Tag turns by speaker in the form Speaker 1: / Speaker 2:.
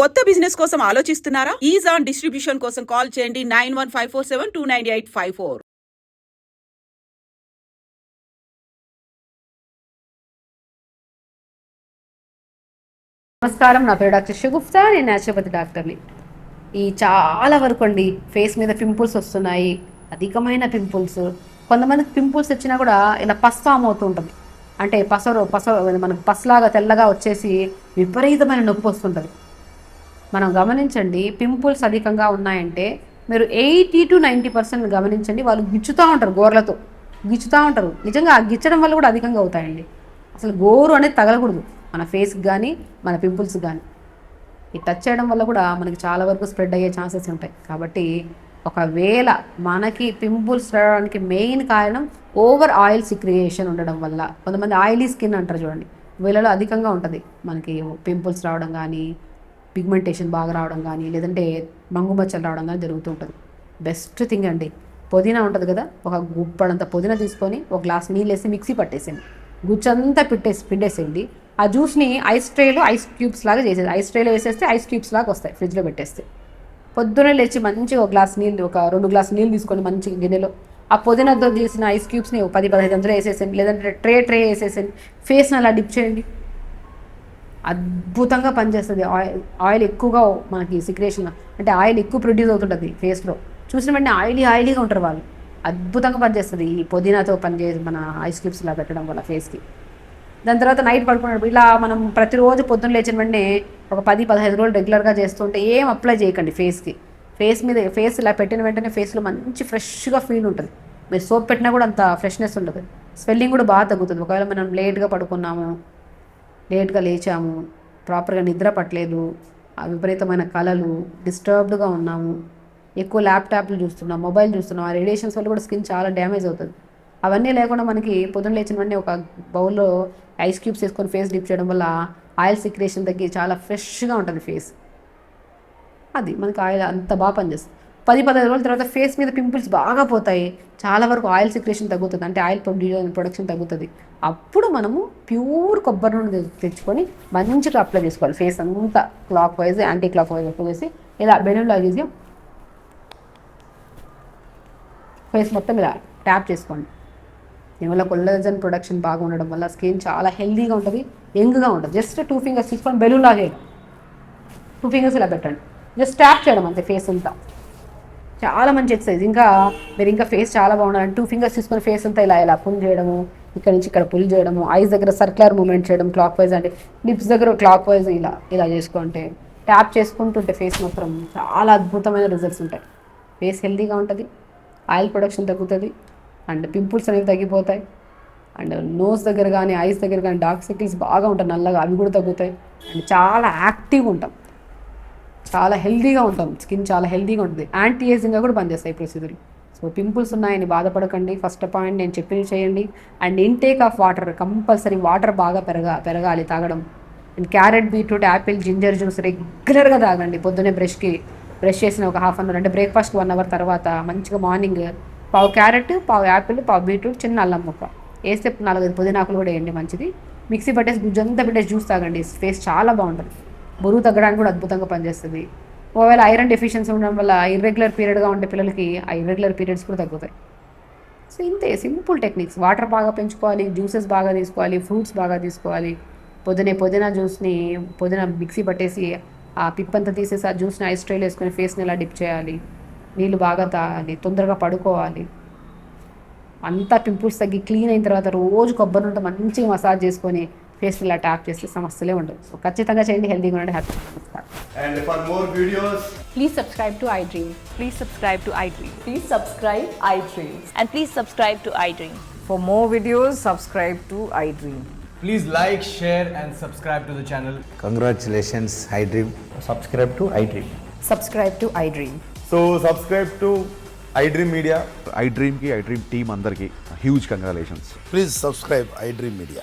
Speaker 1: కొత్త బిజినెస్ కోసం ఆలోచిస్తున్నారా? ఈజ్ ఆన్ డిస్ట్రిబ్యూషన్ కోసం కాల్ చేయండి nine one five four seven two nine eight five four.
Speaker 2: నమస్కారం నా పేరు డాక్టర్ షుగుప్తా నేను న్యాచురోపతి డాక్టర్ని ఈ చాలా వరకు అండి ఫేస్ మీద పింపుల్స్ వస్తున్నాయి అధికమైన పింపుల్స్ కొంతమందికి పింపుల్స్ వచ్చినా కూడా ఇలా పస్ ఫామ్ అవుతూ ఉంటుంది. అంటే పసరు పస మనకు పస్లాగా తెల్లగా వచ్చేసి విపరీతమైన నొప్పి వస్తుంటుంది. మనం గమనించండి పింపుల్స్ అధికంగా ఉన్నాయంటే మీరు ఎయిటీ టు నైంటీ పర్సెంట్ గమనించండి వాళ్ళు గిచ్చుతూ ఉంటారు గోర్లతో. గిచ్చుతూ ఉంటారు. నిజంగా ఆ గిచ్చడం వల్ల కూడా అధికంగా అవుతాయండి. అసలు గోరు అనేది తగలకూడదు. మన ఫేస్కి కానీ మన పింపుల్స్ కానీ ఈ టచ్ చేయడం వల్ల కూడా మనకి చాలా వరకు స్ప్రెడ్ అయ్యే ఛాన్సెస్ ఉంటాయి. కాబట్టి ఒకవేళ మనకి పింపుల్స్ రావడానికి మెయిన్ కారణం ఓవర్ ఆయిల్ సిక్రియేషన్ ఉండడం వల్ల. కొంతమంది ఆయిలీ స్కిన్ అంటారు చూడండి. వీళ్ళలో అధికంగా ఉంటుంది. మనకి పింపుల్స్ రావడం కానీ పిగ్మెంటేషన్ బాగా రావడం కానీ లేదంటే మంగు మచ్చలు రావడం కానీ జరుగుతూ ఉంటుంది. బెస్ట్ థింగ్ అండి. పుదీనా ఉంటుంది కదా ఒక గుప్పడంత పుదీనా తీసుకొని ఒక గ్లాస్ నీళ్ళు వేసి మిక్సీ పట్టేసేయండి. గుచ్చంతా పిట్టేసి పిండేసేయండి. ఆ జ్యూస్ని ఐస్ ట్రేలో ఐస్ క్యూబ్స్ లాగా చేసేది. ఐస్ ట్రేలో వేసేస్తే ఐస్ క్యూబ్స్ లాగా వస్తాయి ఫ్రిడ్జ్లో పెట్టేస్తే. పొద్దున్నే లేచి మంచిగా ఒక గ్లాస్ నీళ్ళు ఒక రెండు గ్లాస్ నీళ్ళు తీసుకొని మంచిగా గిన్నెలో ఆ పుదీనాతో చేసిన ఐస్ క్యూబ్స్ని ఒక పది పదహైదు అందులో వేసేసేయండి. లేదంటే ట్రే ట్రే వేసేసేయండి. ఫేస్ని అలా డిప్ చేయండి. అద్భుతంగా పనిచేస్తుంది. ఆయిల్ ఆయిల్ ఎక్కువగా మనకి సిక్రేషన్ అంటే ఆయిల్ ఎక్కువ ప్రొడ్యూస్ అవుతుంటుంది ఫేస్లో చూసిన వెంటనే ఆయిలీ ఆయిలీగా ఉంటారు వాళ్ళు. అద్భుతంగా పనిచేస్తుంది ఈ పుదీనాతో పనిచేసి మన ఐస్ క్యూబ్స్ ఇలా పెట్టడం వల్ల ఫేస్కి దాని తర్వాత నైట్ పడుకున్నప్పుడు ఇలా మనం ప్రతిరోజు పొద్దున్న లేచిన వెంటనే ఒక పది పదహైదు రోజులు రెగ్యులర్గా చేస్తుంటే ఏం అప్లై చేయకండి ఫేస్కి ఫేస్ మీద ఫేస్ ఇలా పెట్టిన వెంటనే ఫేస్లో మంచి ఫ్రెష్గా ఫీల్ ఉంటుంది. మీరు సోప్ పెట్టినా కూడా అంత ఫ్రెష్నెస్ ఉండదు. స్వెల్లింగ్ కూడా బాగా తగ్గుతుంది. ఒకవేళ మనం లేట్గా పడుకున్నాము లేట్గా లేచాము ప్రాపర్గా నిద్ర పట్టలేదు విపరీతమైన కళలు డిస్టర్బ్డ్గా ఉన్నాము. ఎక్కువ ల్యాప్టాప్లు చూస్తున్నాం మొబైల్ చూస్తున్నాం ఆ రేడియేషన్స్ వల్ల కూడా స్కిన్ చాలా డ్యామేజ్ అవుతుంది. అవన్నీ లేకుండా మనకి పొద్దున్న లేచిన వెంటనే ఒక బౌల్లో ఐస్ క్యూబ్స్ వేసుకొని ఫేస్ డిప్ చేయడం వల్ల ఆయిల్ సిక్రేషన్ తగ్గి చాలా ఫ్రెష్గా ఉంటుంది ఫేస్. అది మనకి ఆయిల్ అంత బాగా పనిచేస్తుంది. పది పదహైదు రోజుల తర్వాత ఫేస్ మీద పింపుల్స్ బాగా పోతాయి. చాలా వరకు ఆయిల్ సిక్రేషన్ తగ్గుతుంది. అంటే ఆయిల్ ప్రొడక్షన్ తగ్గుతుంది. అప్పుడు మనము ప్యూర్ కొబ్బరి నూనె తెచ్చుకొని మంచిగా అప్లై చేసుకోవాలి. ఫేస్ అంతా clockwise anticlockwise apply చేసి ఇలా బెలూన్లో చేసి ఫేస్ మొత్తం ఇలా ట్యాప్ చేసుకోండి. దీనివల్ల కొల్లజన్ ప్రొడక్షన్ బాగా ఉండడం వల్ల స్కిన్ చాలా హెల్దీగా ఉంటుంది యంగ్గా ఉంటుంది. జస్ట్ టూ ఫింగర్స్ తీసుకొని బెలూన్ లాగేయడం టూ ఫింగర్స్ ఇలా పెట్టండి. జస్ట్ ట్యాప్ చేయడం అంతే ఫేస్ అంతా. చాలా మంచి ఎక్సర్సైజ్ ఇంకా మీరు ఇంకా ఫేస్ చాలా బాగుండాలి. టూ ఫింగర్స్ తీసుకొని ఫేస్ అంతా ఇలా ఇలా పుల్ చేయడము ఇక్కడ నుంచి ఇక్కడ పుల్ చేయడము ఐస్ దగ్గర సర్క్యులర్ మూమెంట్ చేయడం క్లాక్ వైజ్ అంటే లిప్స్ దగ్గర క్లాక్ వైజ్ ఇలా ఇలా చేసుకుంటే ట్యాప్ చేసుకుంటుంటే ఫేస్ మాత్రం చాలా అద్భుతమైన రిజల్ట్స్ ఉంటాయి. ఫేస్ హెల్తీగా ఉంటుంది ఆయిల్ ప్రొడక్షన్ తగ్గుతుంది అండ్ పింపుల్స్ అనేవి తగ్గిపోతాయి అండ్ నోస్ దగ్గర కానీ ఐస్ దగ్గర కానీ డార్క్ సర్కిల్స్ బాగా ఉంటాయి నల్లగా అవి కూడా తగ్గుతాయి అండ్ చాలా యాక్టివ్గా ఉంటాం. చాలా హెల్దీగా ఉంటాం. స్కిన్ చాలా హెల్దీగా ఉంటుంది. యాంటీ ఏజింగ్గా కూడా పనిచేస్తాయి ఈ ప్రొసీజర్ సో పింపుల్స్ ఉన్నాయని బాధపడకండి. ఫస్ట్ పాయింట్ నేను చెప్పింది చేయండి. And intake of water compulsory water బాగా పెరగా పెరగాలి తాగడం. And carrot beetroot apple ginger juice రెగ్యులర్గా తాగండి. పొద్దునే బ్రష్కి బ్రష్ చేసిన ఒక హాఫ్ అన్ అవర్ అంటే బ్రేక్ఫాస్ట్ వన్ అవర్ తర్వాత మంచిగా మార్నింగ్ పావు క్యారెట్ పావు యాపిల్ పావు బీట్రూట్ చిన్న అల్లం ముక్క. వేస్తే నాలుగైదు పుదీనాకులు కూడా వేయండి మంచిది. మిక్సీ పట్టేసి గుజ్జంతా పెట్టేసి జ్యూస్ తాగండి. ఫేస్ చాలా బాగుంటుంది. బరువు తగ్గడానికి కూడా అద్భుతంగా పనిచేస్తుంది. ఒకవేళ ఐరన్ డెఫిషియన్సీ ఉండడం వల్ల ఇర్రెగ్యులర్ పీరియడ్గా ఉండే పిల్లలకి ఆ ఇర్రెగ్యులర్ పీరియడ్స్ కూడా తగ్గుతాయి. సో ఇంతే సింపుల్ టెక్నిక్స్. వాటర్ బాగా పెంచుకోవాలి జ్యూసెస్ బాగా తీసుకోవాలి ఫ్రూట్స్ బాగా తీసుకోవాలి. పొద్దునే పుదీనా జ్యూస్ని పుదీనా మిక్సీ పట్టేసి ఆ పిప్పంతా తీసేసి ఆ జ్యూస్ని ఐస్ ట్రైల్ వేసుకొని ఫేస్ని ఇలా డిప్ చేయాలి నీళ్ళు బాగా తాగాలి తొందరగా పడుకోవాలి. అంతా పింపుల్స్ తగ్గి క్లీన్ అయిన తర్వాత రోజు కొబ్బరి నుండి మంచిగా మసాజ్ చేసుకొని ఫేస్ఫుల్ టాప్ చేస్తే సమస్యలే ఉండదు సో ఖచ్చితంగా చేయండి హెల్దీగా ఉండండి happy and
Speaker 3: for more videos please
Speaker 4: subscribe to iDream
Speaker 5: please subscribe to
Speaker 4: iDream please subscribe
Speaker 5: iDream and please subscribe
Speaker 6: to iDream for more videos
Speaker 3: subscribe to iDream please like share and
Speaker 7: subscribe to
Speaker 8: the channel congratulations
Speaker 6: iDream subscribe
Speaker 8: to iDream subscribe to
Speaker 9: iDream so subscribe to iDream media I డ్రీమ్కి I dream team అందరికి huge congratulations
Speaker 7: please subscribe iDream
Speaker 8: media